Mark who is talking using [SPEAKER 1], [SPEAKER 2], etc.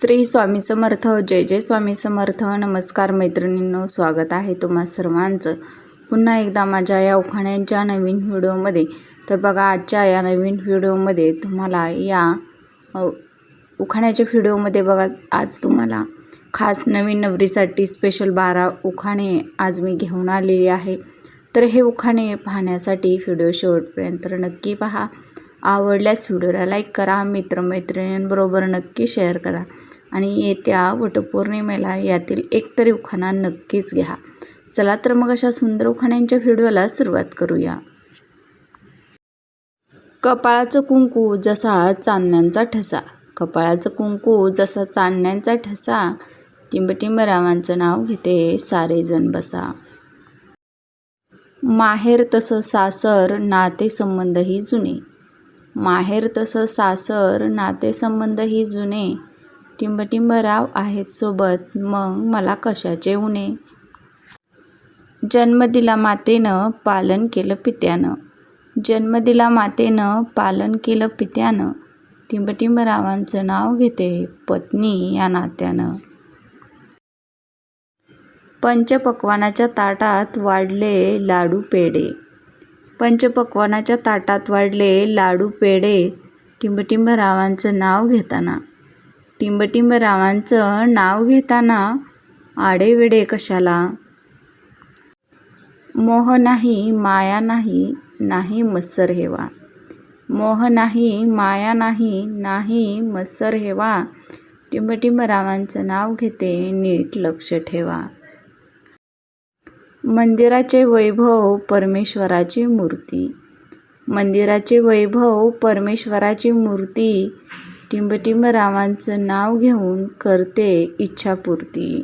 [SPEAKER 1] श्री स्वामी समर्थ जय जय स्वामी समर्थ. नमस्कार मैत्रिणींनो स्वागत आहे तुम्हा सर्वांचं. पुन्हा एकदा माझ्या या उखाण्यांच्या नवीन व्हिडिओमध्ये. तर बघा आजच्या या नवीन व्हिडिओमध्ये तुम्हाला या उखाण्याच्या व्हिडिओमध्ये बघा आज तुम्हाला खास नवीन नवरीसाठी स्पेशल बारा उखाणे आज मी घेऊन आलेली आहे. तर हे उखाणे पाहण्यासाठी व्हिडिओ शेवटपर्यंत नक्की पहा. आवडल्यास व्हिडिओला लाईक करा मित्रमैत्रिणींबरोबर नक्की शेअर करा. आणि येत्या वटपौर्णिमेला यातील एकतरी उखाणा नक्कीच घ्या. चला तर मग अशा सुंदर उखाण्यांच्या व्हिडिओला सुरुवात करूया. कपाळाचं कुंकू जसा चांदण्यांचा ठसा. कपाळाचं कुंकू जसा चांदण्यांचा ठसा. टिंबटिंब रावांचं नाव घेते सारेजण बसा. माहेर तसं सासर नातेसंबंधही जुने. माहेर तसं सासर नातेसंबंधही जुने. टिंबटिंबराव आहेत सोबत. मग मला कशाचे उणे जन्म दिला मातेनं पालन केलं पित्यानं. जन्म दिला मातेनं पालन केलं पित्यानं. टिंबटिंबरावांचं नाव घेते पत्नी या नात्यानं. पंचपक्वानाच्या ताटात वाढले लाडू पेढे. पंचपक्वानाच्या ताटात वाढले लाडू पेढे. टिंबटिंबरावांचं नाव घेताना टिंबटिंबरावांचं नाव घेताना आडेविडे कशाला? मोह नाही माया नाही नाही मत्सर हेवा. मोह नाही माया नाही नाही मत्सर हेवा. टिंबटिंबरावांचं नाव घेते नीट लक्ष ठेवा. मंदिराचे वैभव परमेश्वराची मूर्ती. मंदिराचे वैभव परमेश्वराची मूर्ती टिंबटिंबरावांचं नाव घेऊन करते इच्छापूर्ती.